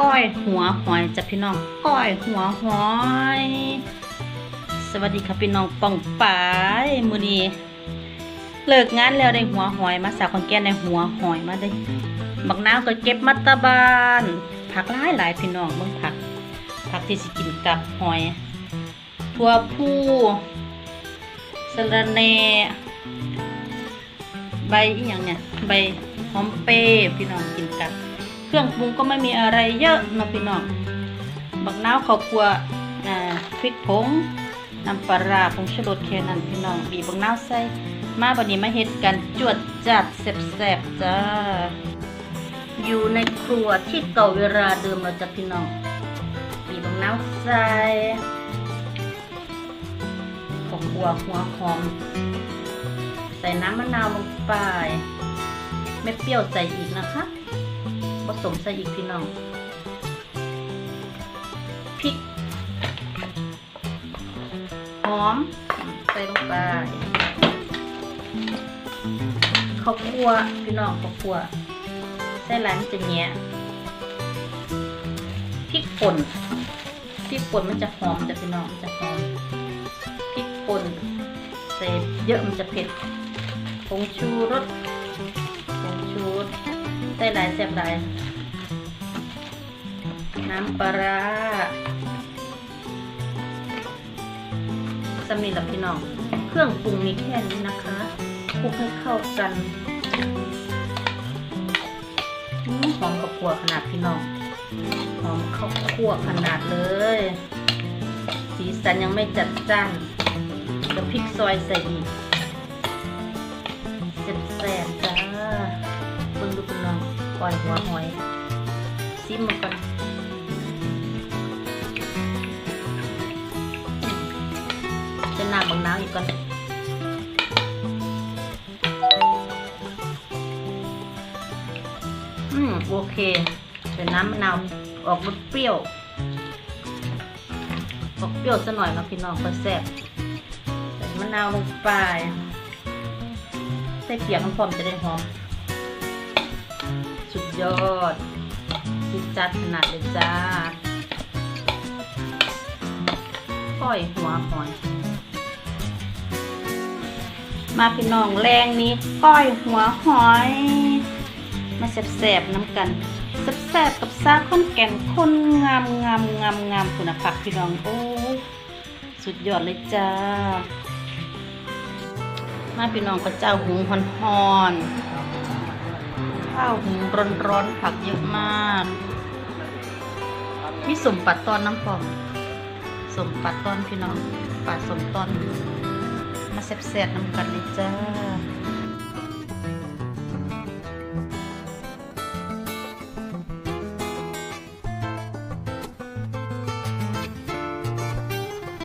ก้อยหัวหอยจ้ะพี่น้องก้อยหัวหอย สวัสดีค่ะพี่น้องป่องปายมือนี้เลิกงานแล้วได้หัวหอยมาสาวคนแก่ในหัวหอยมาได้บักนาวก็เก็บมัตตาบานผักหลายหลายพี่น้องเบิ่งผัก ผักที่สิกินกับหอยทั่วผู้สะระแหน่ใบอีหยังเนี่ยใบหอมเปรพี่น้องกินกับ เครื่องปรุงก็ไม่มีอะไรเยอะนาะพี่น้องบักนาวข้าวคั่วพริกผงน้ำปลาราผงชูรสแค่นั้นพี่น้องบีบบักนาวใส่มาบัดนี้มาเฮ็ดกันจวดจัดแซ่บๆจ้า อยู่ในครัวที่เก่าเวลาเดิมเราจะพี่น้องบีบบักนาวใส่ข้าวคั่วหัวหอมใส่น้ำมะนาวลงไป ไม่เปรี้ยวใส่อีกนะคะ สมใส่อีกพี่น้องพริกหอมใส่ลงไปข้าวคั่วพี่น้องข้าวคั่วใส่หลายมันจะแงะพริกป่นพริกป่นมันจะหอมจะพี่น้องมันจะหอมพริกป่นใส่เยอะมันจะเผ็ดผงชูรสผงชูรสใส่หลายแซ่บหลาย น้ำปลาร้าสำนีกับพี่น้อง เครื่องปรุงมีแค่นี้นะคะคลุกให้เข้ากันอหอมกับขัวขนาดพี่น้องหอมข้าวคั่วขนาดเลย สีสันยังไม่จัดจ้านกับพริกซอยใส่อีกแซ่บๆจ้าเบิ่งดูพี่น้องก่อยหัวหอยซิมมันก่อน น้ำบางน้ำอีกก่อนอืมโอเคเป็นน้ำมะนาวออกรสเปรี้ยว ออกเปรี้ยวซะหน่อยนะพี่น้องก็แซ่บใส่มะนาวลงไปใส่เปียกน้ำพร้อมจะได้หอม สุดยอดสุดจัดขนาดเลยจ้าก้อยหัวหอย มาพี่น้องแรงนี้ก้อยหัวหอย มาแสบๆน้ำกันแสบๆกับซาข้นแก่นคนงามงามงามงามคุณภาพพี่น้องโอ้สุดยอดเลยจ้า มาพี่น้องก็เจ้าหุงหอนหอนข้าวหุงร้อนๆผักเยอะมากมีสมปัดตอนน้ำปอมสมปัดตอนพี่น้องปลาสมตอน แซ่บๆน้ำกันเลยจ้า